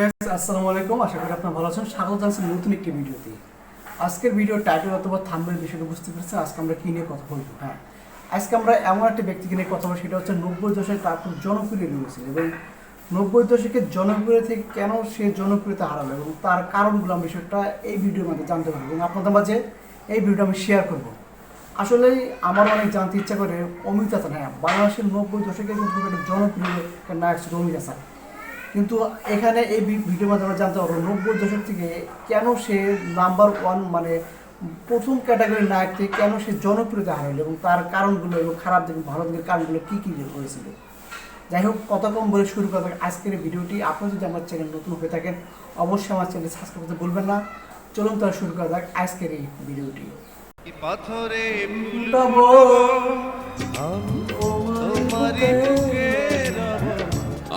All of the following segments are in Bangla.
গাইস আসসালামু আলাইকুম। আশা করি আপনারা ভালো আছেন। স্বাগত জানাচ্ছি নতুন একটি ভিডিওতে। আজকের ভিডিও টাইটেল অথবা থাম্বের বিষয়টা বুঝতে পেরেছেন। আজকে আমরা কি নিয়ে কথা বলব? হ্যাঁ আজকে আমরা এমন একটা ব্যক্তিকে নিয়ে কথা বলব, সেটা হচ্ছে নব্বই দশকে তার খুব জনপ্রিয় রয়েছে এবং নব্বই দশকের জনপ্রিয় থেকে কেন সে জনপ্রিয়তা হারালো এবং তার কারণগুলো আমি বিষয়টা এই ভিডিওর মধ্যে জানতে পারব এবং আপনাদের মাঝে এই ভিডিওটা আমি শেয়ার করব। আসলেই আমার অনেক জানতে ইচ্ছা করে অমিত হ্যাঁ বাংলাদেশের নব্বই দশকের কিন্তু একটা জনপ্রিয় নায়ক ছিল অমিত কিন্তু এখানে এই ভিডিওর মাধ্যমে জানতে পারব নব্বই দশক থেকে কেন সে নাম্বার ওয়ান মানে প্রথম ক্যাটাগরির নায়ক থেকে কেন সে জনপ্রিয়তা হারালো এবং তার কারণগুলো এবং খারাপ দিক ভালো দিকের কারণগুলো কী কী হয়েছিল? যাই হোক কত কম বলে শুরু করা আজকের ভিডিওটি। আপনি যদি আমার চ্যানেল নতুন হয়ে থাকেন অবশ্যই আমার চ্যানেল সাবস্ক্রাইব করতে ভুলবেন না। চলুন তাহলে শুরু করা যাক আজকের এই ভিডিওটি। পাথরে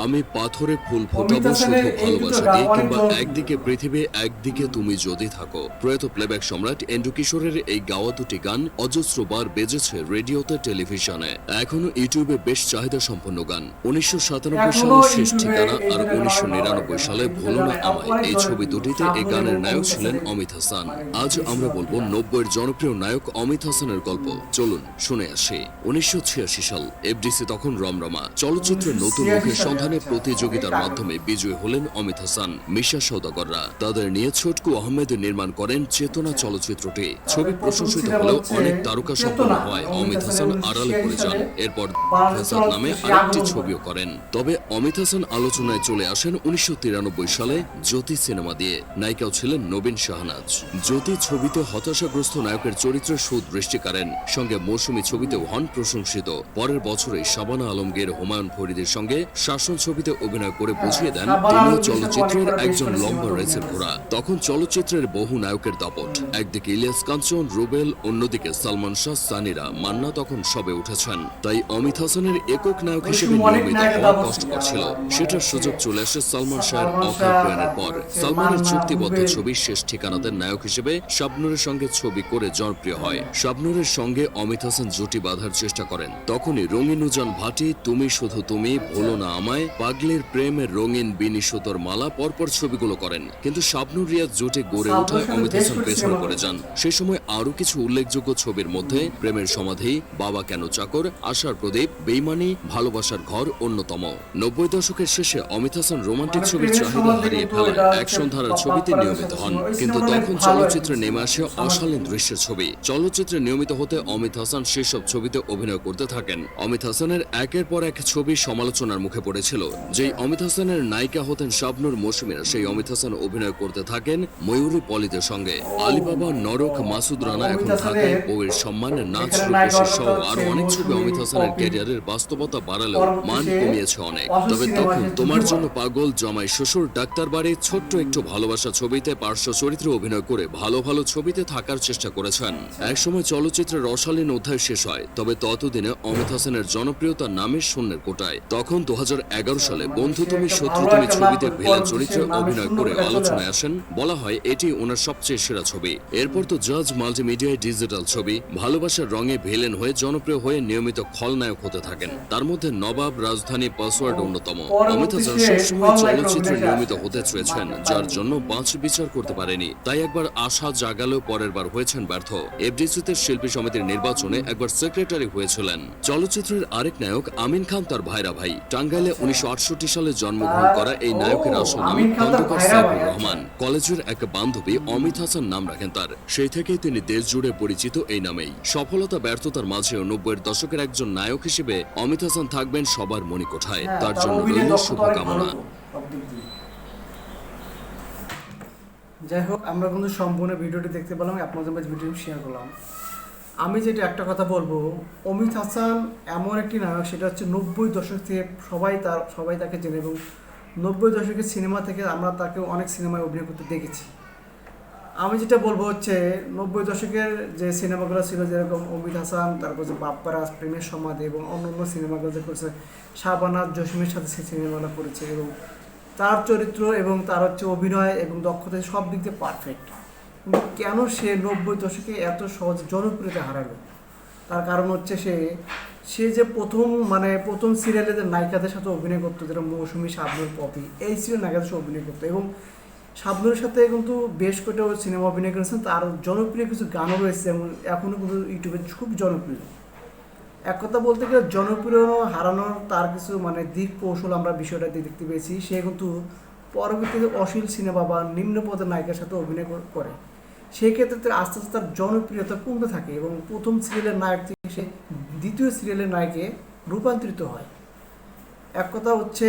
আমি পাথরে ফুল ফোটাবো শুধু ভালোবাসা দিয়ে কিংবা একদিকে পৃথিবী একদিকে তুমি যদি থাকো। প্রয়াত প্লেব্যাক সম্রাট এন্ডু কিশোরের এই গাওয়া দুটি গান অজস্রবার বেজেছে রেডিওতে টেলিভিশনে। এখনও ইউটিউবে বেশ চাহিদা সম্পন্ন গান। উনিশশো সাতানব্বই এখনও সালে শেষ ঠিকানা আর উনিশশো নিরানব্বই সালে। ভুলো না আমায়। এই ছবি দুটিতে এই গানের নায়ক ছিলেন অমিত হাসান। আজ আমরা বলব নব্বইয়ের জনপ্রিয় নায়ক অমিত হাসানের গল্প। চলুন শুনে আসি। উনিশশো ছিয়াশি সাল এফডিসি তখন রমরমা। চলচ্চিত্রের নতুন 1986 মুখের সন্ধানে আচ্ছা। প্রতিযোগিতার মাধ্যমে বিজয়ী হলেন অমিত হাসান মিশা সৌদাগররা তাদের নিয়ে ছোটকু আহমেদ নির্মাণ করেন চেতনা চলচ্চিত্রটি। ছবি প্রশংসিত হলেও অনেক তারকা সম্পন্ন হয়। অমিত হাসান আড়ালে পড়ে যান। এরপর ফেসাদ নামে আরেকটি ছবিও করেন। তবে অমিত হাসান আলোচনায় চলে আসেন উনিশশো সালে জ্যোতি সিনেমা দিয়ে। নায়িকাও ছিলেন নবীন শাহনাজ। জ্যোতি ছবিতে হতাশাগ্রস্ত নায়কের চরিত্রে সুদৃষ্টি করেন সঙ্গে মৌসুমী ছবিতেও হন প্রশংসিত। পরের বছরে শাবানা আলমগীর হুমায়ুন ফরিদের সঙ্গে শাসন ছবিতে অভিনয় করে বুঝিয়ে দেন তিনিও চলচ্চিত্রের একজন লম্বা রেসের ঘোড়া। তখন চলচ্চিত্রের বহু নায়কের দাপট। একদিকে ইলিয়াস কাঞ্চন রুবেল অন্যদিকে সালমান শাহ সানিরা মান্না তখন সবে উঠেছেন। তাই অমিত হাসানের একক নায়ক হিসেবে নিয়মিত হওয়া কষ্টকর ছিল। সেটার সুযোগ চলে আসে সালমান শাহের প্রয়াণের পর। সালমানের চুক্তিবদ্ধ রুবেল। ছবি শেষ ঠিকানাতে নায়ক হিসেবে শাবনুরের সঙ্গে ছবি করে জনপ্রিয় হয়। শাবনুরের সঙ্গে অমিত হাসান জুটি বাঁধার চেষ্টা করেন। তখনই রঙিন উজান ভাটি তুমি শুধু তুমি ভুলো না আমায় পাগলের প্রেমের রঙিন বিনি সুতোর মালা পরপর ছবিগুলো করেন। কিন্তু শাবনুর রিয়াজ জোটে গড়ে ওঠায় অমিত হাসান পেছনে পড়ে যান। সেই সময় আরও কিছু উল্লেখযোগ্য ছবির মধ্যে প্রেমের সমাধি বাবা কেন চাকর আশার প্রদীপ বেইমানি ভালোবাসার ঘর অন্যতম। নব্বই দশকের শেষে অমিত হাসান রোমান্টিক মানে ছবির চাহিদা হারিয়ে ফেলায় অ্যাকশন ধারার ছবিতে নিয়মিত হন। কিন্তু তখন চলচ্চিত্রে। নেমে আসে অশালীন দৃশ্যের ছবি। চলচ্চিত্রে নিয়মিত হতে অমিত হাসান সেসব ছবিতে অভিনয় করতে থাকেন। অমিত হাসানের একের পর এক ছবি সমালোচনার মুখে পড়েছিল। যেই অমিত হাসানের নায়িকা হতেন শাবনুর মৌসুমীরা। সেই অমিত হাসান অভিনয় করতে থাকেন ময়ূরী পলিতের সঙ্গে। আলিবাবা, নরক, মাসুদ রানা এখন ঢাকায় বউয়ের সম্মানে, নাচ, রূপসী সহ আরও অনেক ছবি অমিত হাসানের ক্যারিয়ারের বাস্তবতা বাড়ালেও মান কমিয়েছে অনেক। তবে তখন তোমার জন্য পাগল, জামাই, শ্বশুর, ডাক্তার বাড়ি, ছোট্ট একটু ভালোবাসা ছবিতে পার্শ্ব চরিত্রে অভিনয় করে ভালো ভালো ছবিতে থাকার চেষ্টা করেছেন। একসময় চলচ্চিত্রের রসালীন অধ্যায় শেষ হয়, তবে ততদিনে অমিত হাসানের জনপ্রিয়তা নামের শূন্যের কোটায়। তখন দু হাজার সালে বন্ধু তুমি, শত্রু তুমি ছবিতে ভিলেন চরিত্রে অভিনয় করে আলোচনায় আসেন, বলা হয় এটি ওনার সবচেয়ে সেরা ছবি। এরপর তো জাজ, মাল্টিমিডিয়ায় ডিজিটাল ছবি, ভালোবাসার রঙে ভিলেন হয়ে জনপ্রিয় হয়ে নিয়মিত খলনায়ক হতে থাকেন। তার মধ্যে নবাব, রাজধানী, পাসওয়ার্ড অন্যতম। অমিত হাসান সবসময় চলচ্চিত্রে নিয়মিত হতে চেয়েছেন, যার জন্য বাঁচ বিচার করতে পারেনি। তাই একবার আশা জাগালেও পরের বার হয়েছেন ব্যর্থ। এফডিসিতে শিল্পী সমিতির নির্বাচনে একবার সেক্রেটারি হয়েছিলেন। চলচ্চিত্রের আরেক নায়ক আমিন খান তার ভাইরা ভাই। টাঙ্গাইলে উনিশশো সালে জন্মগ্রহণ করা এই নায়কের আসল নাম খন্দকার সাইফুর। রহমান। কলেজের এক বান্ধবী অমিত হাসান নাম রাখেন তার। সেই থেকেই তিনি দেশ জুড়ে পরিচিত এই নামেই। সফলতা ব্যর্থতার মাঝেও নব্বইয়ের দশকের একজন নায়ক হিসেবে অমিত হাসান থাকবেন সবার মণিকোঠায়। হ্যাঁ, তার জন্য রইল শুভকামনা। যাই হোক আমরা কিন্তু সম্পূর্ণ ভিডিওটি দেখতে পেলাম আপনাদের মাঝে ভিডিওটি শেয়ার করলাম। আমি যেটা একটা কথা বলব, অমিত হাসান এমন একটি নায়ক, সেটা হচ্ছে নব্বই দশক থেকে সবাই তার, সবাই তাকে জেনে এবং নব্বই দশকের সিনেমা থেকে আমরা তাকে অনেক সিনেমায় অভিনয় করতে দেখেছি। আমি যেটা বলব হচ্ছে, নব্বই দশকের যে সিনেমাগুলো ছিল, যেরকম অমিত হাসান, তারপর যে বাপ্পারাজ, প্রেমের সমাধি এবং অন্য অন্য সিনেমাগুলো যে করেছে শাহবানা জসিমের সাথে সেই সিনেমাগুলো করেছে এবং তার চরিত্র এবং তার হচ্ছে অভিনয় এবং দক্ষতা সব দিক দিয়ে পারফেক্ট কেন সে নব্বই দশকে এত সহজ জনপ্রিয়তা হারালো? তার কারণ হচ্ছে সে সে যে প্রথম মানে প্রথম সিরিয়ালে যে নায়িকাদের সাথে অভিনয় করতো, যেটা মৌসুমী শাবনুর পপি, এই সিরিয়াল নায়িকাদের সাথে অভিনয় করতো এবং শাবনুরের সাথে কিন্তু বেশ কটা সিনেমা অভিনয় করেছেন। তার জনপ্রিয় কিছু গানও রয়েছে এবং এখনও কিন্তু ইউটিউবে খুব জনপ্রিয়। এক কথা বলতে গেলে জনপ্রিয় হারানোর তার কিছু মানে দিক কৌশল আমরা বিষয়টা দেখতে পেয়েছি। সে কিন্তু পরবর্তীতে অশ্লীল সিনেমা বা নিম্ন পদের নায়িকার সাথে অভিনয় করে। সেই ক্ষেত্রে তার আস্তে আস্তে তার জনপ্রিয়তা কমতে থাকে এবং প্রথম সিরিয়ালের নায়ক থেকে সে দ্বিতীয় সিরিয়ালের নায়কে রূপান্তরিত হয়। এক কথা হচ্ছে,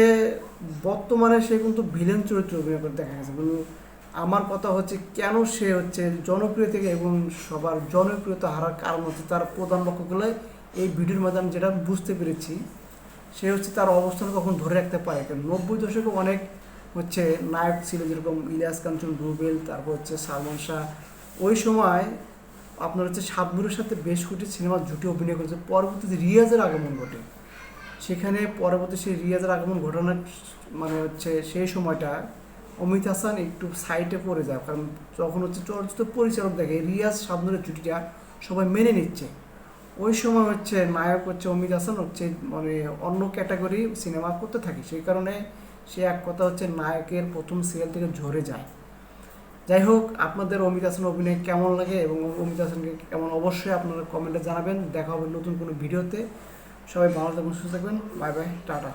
বর্তমানে সে কিন্তু ভিলেন চরিত্র অভিনয় করে দেখা গেছে। কিন্তু আমার কথা হচ্ছে, কেন সে হচ্ছে জনপ্রিয় থেকে এবং সবার জনপ্রিয়তা হারার কারণ হচ্ছে তার প্রধান লক্ষ্যগুলো এই ভিডিওর মাধ্যমে যেটা বুঝতে পেরেছি, সে হচ্ছে তার অবস্থান কখন ধরে রাখতে পারে। কারণ নব্বই দশকে অনেক হচ্ছে নায়ক ছিল যেরকম ইলিয়াস কাঞ্চন রুবেল, তারপর হচ্ছে সালমান শাহ ওই সময় আপনার হচ্ছে শাবনুরের সাথে বেশ কটি সিনেমার জুটি অভিনয় করেছে। পরবর্তীতে রিয়াজের আগমন ঘটে, সেখানে পরবর্তী সেই রিয়াজের আগমন ঘটনার মানে হচ্ছে সেই সময়টা অমিত হাসান একটু সাইডে পড়ে যায়। কারণ যখন হচ্ছে চলচ্চিত্র পরিচালক দেখে রিয়াজ শাবনুরের জুটিটা সবাই মেনে নিচ্ছে। ওই সময় হচ্ছে নায়ক হচ্ছে অমিত হাসান হচ্ছে মানে অন্য ক্যাটাগরি সিনেমা করতে থাকে। সেই কারণে সে এক কথা হচ্ছে নায়কের প্রথম সিরিয়াল থেকে ঝরে যায়। যাই হোক, আপনাদের অমিত হাসান অভিনয় কেমন লাগে এবং অমিত হাসানকে কেমন অবশ্যই আপনারা কমেন্টে জানাবেন। দেখা হবে নতুন কোনো ভিডিওতে। সবাই ভালো থাকবেন, সুস্থ থাকবেন। Bye bye, tata.